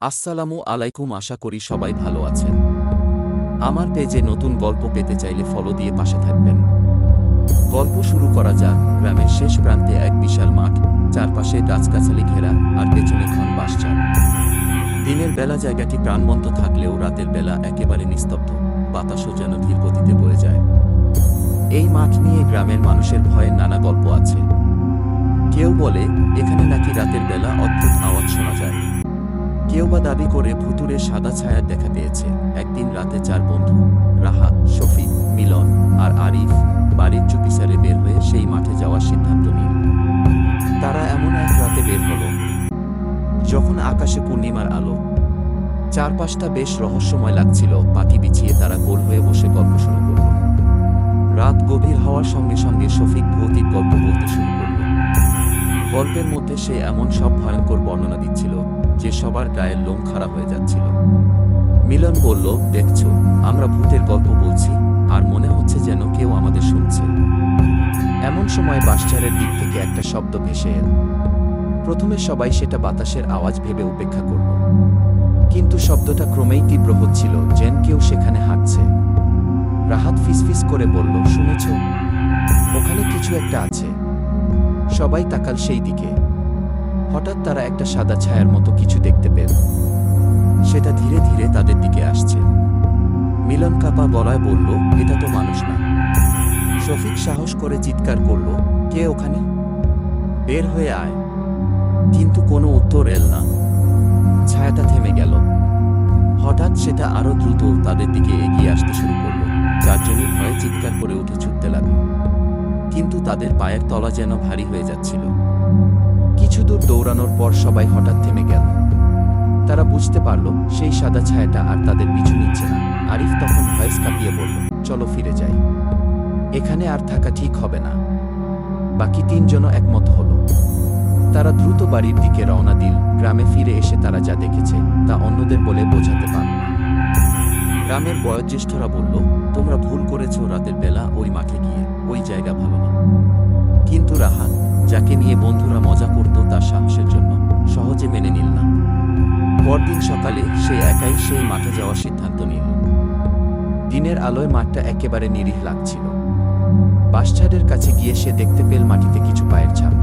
আসসালামু আলাইকুম, আশা করি সবাই ভালো আছেন। আমার পেজে নতুন গল্প পেতে চাইলে ফলো দিয়ে পাশে থাকবেন। গল্প শুরু করা যাক। গ্রামের শেষ প্রান্তে এক বিশাল মাঠ, চারপাশে গাছগাছালি ঘেরা আর পেছনে ঘন বাসচার দিনের বেলা জায়গাটি প্রাণবন্ত থাকলেও রাতের বেলা একেবারে নিস্তব্ধ। বাতাসও যেন ধীর গতিতে বয়ে যায়। এই মাঠ নিয়ে গ্রামের মানুষের ভয়ে নানা গল্প আছে। কেউ বলে, এখানে নাকি রাতের কেউ বা দাবি করে ভুতুরে সাদা ছায়ার দেখা পেয়েছে একদিন রাতে চার বন্ধু, রাহা শফিক মিলন আর আরিফ বাড়ির চুপিসারে বের হয়ে সেই মাঠে যাওয়ার সিদ্ধান্ত নিল। তারা এমন এক রাতে বের হলো, যখন আকাশে পূর্ণিমার আলো। চারপাশটা বেশ রহস্যময় লাগছিল পাটি বিছিয়ে তারা গোল হয়ে বসে গল্প শুরু করল। রাত গভীর হওয়ার সঙ্গে সঙ্গে শফিক ভৌতিক গল্প বলতে শুরু করল। গল্পের মধ্যে সে এমন সব ভয়ঙ্কর বর্ণনা দিচ্ছিল, যে সবার গায়ের লোম খারাপ হয়ে যাচ্ছিল। মিলন বলল, দেখছ, আমরা ভূতের গল্প বলছি, আর মনে হচ্ছে যেন কেউ আমাদের শুনছে। এমন সময় বাসচারের দিক থেকে একটা শব্দ ভেসে এল। প্রথমে সবাই সেটা বাতাসের আওয়াজ ভেবে উপেক্ষা করল। কিন্তু শব্দটা ক্রমেই তীব্র হচ্ছিল, যেন কেউ সেখানে হাঁটছে। রাহাত ফিসফিস করে বলল, শুনেছ, ওখানে কিছু একটা আছে। সবাই তাকাল সেই দিকে। হঠাৎ তারা একটা সাদা ছায়ার মতো কিছু দেখতে পেল। সেটা ধীরে ধীরে তাদের দিকে আসছে। মিলন কাপা গলায় বলল, এটা তো মানুষ না। শফিক সাহস করে চিৎকার করল, কে ওখানে? বের হয়ে আয়। কিন্তু কোনো উত্তর এল না। ছায়াটা থেমে গেল। হঠাৎ সেটা আরও দ্রুত তাদের দিকে এগিয়ে আসতে শুরু করল চারজনই ভয়ে চিৎকার করে তাদের পায়ের তলা যেন ভারী হয়ে যাচ্ছিল। কিছু দূর দৌড়ানোর পর সবাই হঠাৎ থেমে গেল। তারা বুঝতে পারল সেই সাদা ছায়াটা আর তাদের পিছু নিচ্ছে না। আরিফ তখন ভয়েস কাঁপিয়ে বলল, চলো ফিরে যাই। এখানে আর থাকা ঠিক হবে না। বাকি তিনজনও একমত হলো। তারা দ্রুত বাড়ির দিকে রওনা দিল। গ্রামে ফিরে এসে তারা যা দেখেছে তা অন্যদের বলে বোঝাতে পারল গ্রামের বয়োজ্যেষ্ঠরা বলল, তোমরা ভুল করেছ রাতের বেলা, ওই মাঠে যাকে নিয়ে বন্ধুরা মজা করত তার সাহসের জন্য। সহজে মেনে নিল না। পরদিন সকালে সে একাই সেই মাঠে যাওয়ার সিদ্ধান্ত নিল। দিনের আলোয় মাঠটা একেবারে নিরীহ লাগছিল। বাসছাড়ের কাছে গিয়ে সে দেখতে পেল মাটিতে কিছু পায়ের ছাপ।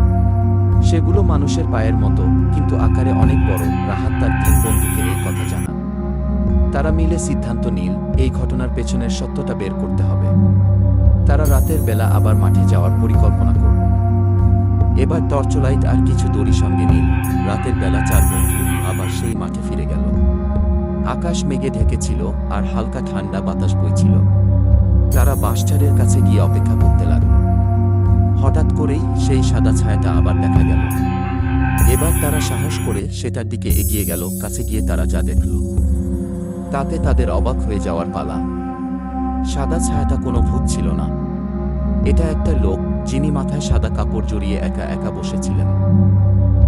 সেগুলো মানুষের পায়ের মতো, কিন্তু আকারে অনেক বড়। রাহাত তার তিন বন্ধুকে এই কথা জানান তারা মিলে সিদ্ধান্ত নিল, এই ঘটনার পেছনের সত্যটা বের করতে হবে। তারা রাতের বেলা আবার মাঠে যাওয়ার পরিকল্পনা করল। এবার টর্চলাইট আর কিছু দড়ি সঙ্গে নিল। রাতের বেলা চার বন্ধু আবার সেই মাঠে ফিরে গেল। আকাশ মেঘে ঢেকেছিল আর হালকা ঠান্ডা বাতাস বইছিল। তারা বাঁশঝাড়ের কাছে গিয়ে অপেক্ষা করতে লাগল। হঠাৎ করেই সেই সাদা ছায়াটা আবার দেখা গেল। এবার তারা সাহস করে সেটার দিকে এগিয়ে গেল, কাছে গিয়ে তারা যা দেখল। তাতে তাদের অবাক হয়ে যাওয়ার পালা। সাদা ছায়াটা কোনো ভূত ছিল না। এটা একটা লোক যিনি মাথায় সাদা কাপড় জড়িয়ে একা একা বসেছিলেন।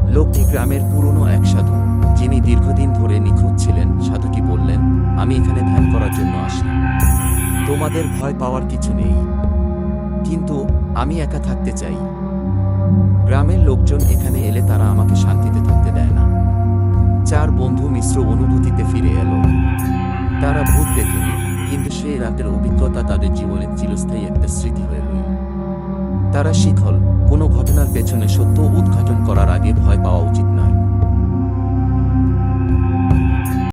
লোকটি গ্রামের পুরনো এক সাধু, যিনি দীর্ঘদিন ধরে নিখোঁজ ছিলেন। সাধুটি বললেন, আমি এখানে ধ্যান করার জন্য আসি। তোমাদের ভয় পাওয়ার কিছু নেই। কিন্তু আমি একা থাকতে চাই। গ্রামের লোকজন এখানে এলে তারা আমাকে শান্তিতে থাকতে দেয় না। চার বন্ধু মিশ্র অনুভূতিতে ফিরে এলো। তারা ভূত দেখেনি। কিন্তু সেই রাতের অভিজ্ঞতা তাদের জীবনে চিরস্থায়ী একটা স্মৃতি হয়ে রইল। তারা শিখল কোনো ঘটনার পেছনে সত্য উদ্ঘাটন করার আগে ভয় পাওয়া উচিত